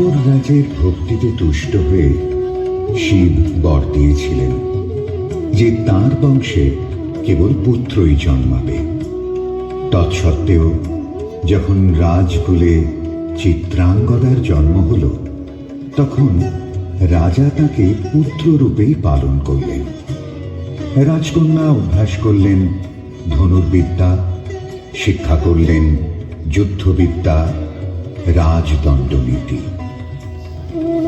গোবর রাজের ভক্তিতে তুষ্ট হয়ে শিব বর দিয়েছিলেন, যে তার বংশে কেবল পুত্রই জন্মাবে। তৎসত্ত্বেও যখন রাজকুলে চিত্রাঙ্গদার জন্ম হল, তখন রাজা তাকে পুত্ররূপেই পালন করলেন। রাজকন্যা অভ্যাস করলেন, ধনুর্বিদ্যা, শিক্ষা করলেন, যুদ্ধবিদ্যা, রাজদণ্ডনীতি।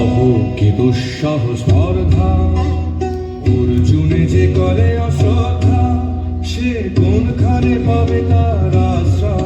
অভোগ্যে দুঃসহ স্পর্ধা। অর্জুনে যে করে অশ্রদ্ধা সে কোন কোনখানে পাবে তার আশ্রয়?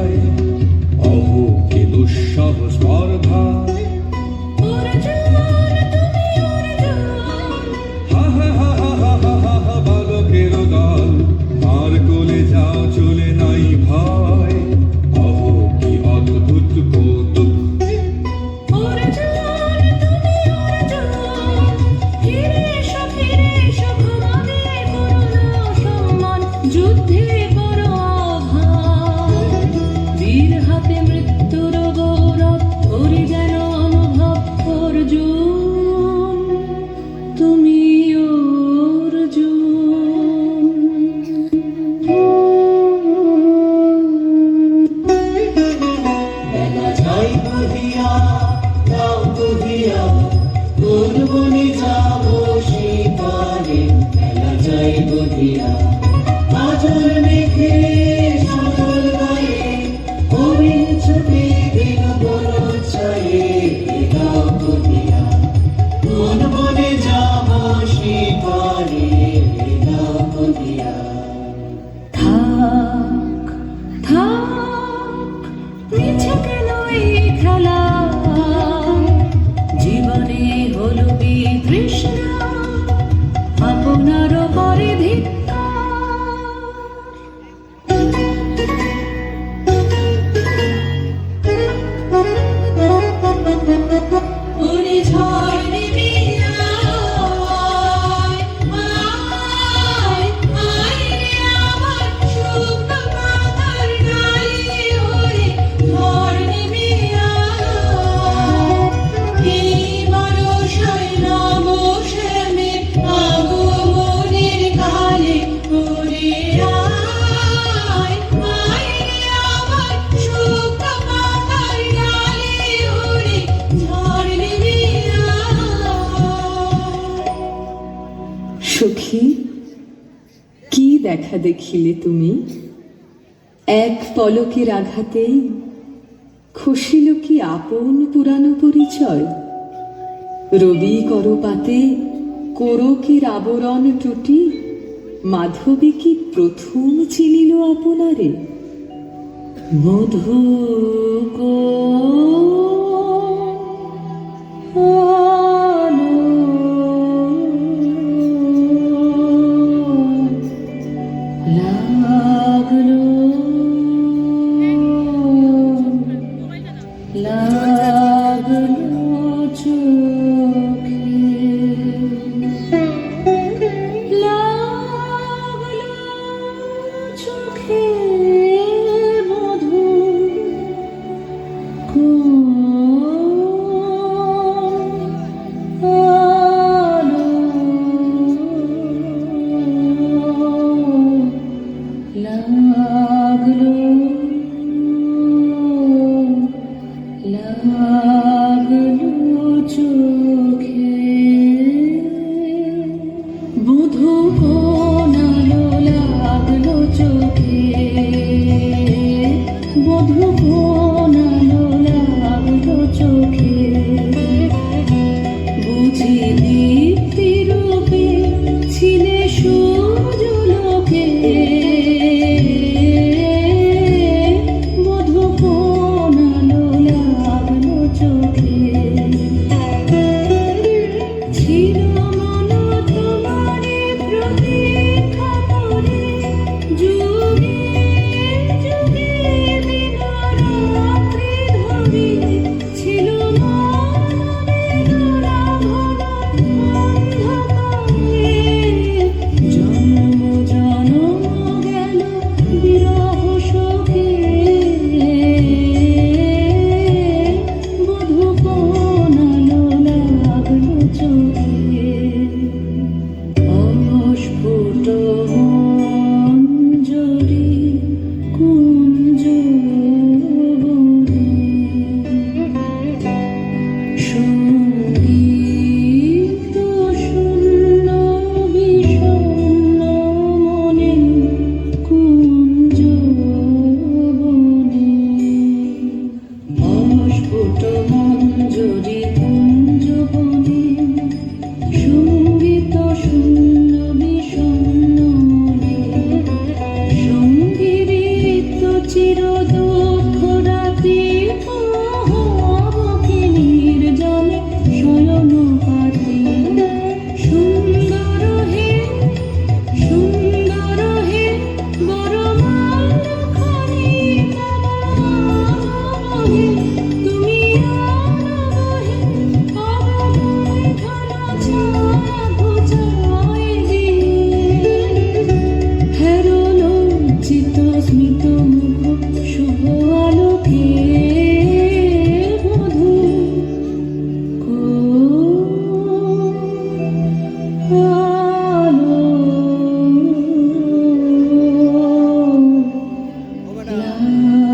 দেখা দেখিলে তুমি? এক পলকের আঘাতেই খুশিল কি আপন পুরানো পরিচয়? রবি করপাতে কোরকের আবরণ টুটি, মাধবী কি প্রথম চিনিল আপনারে? মধু কো love.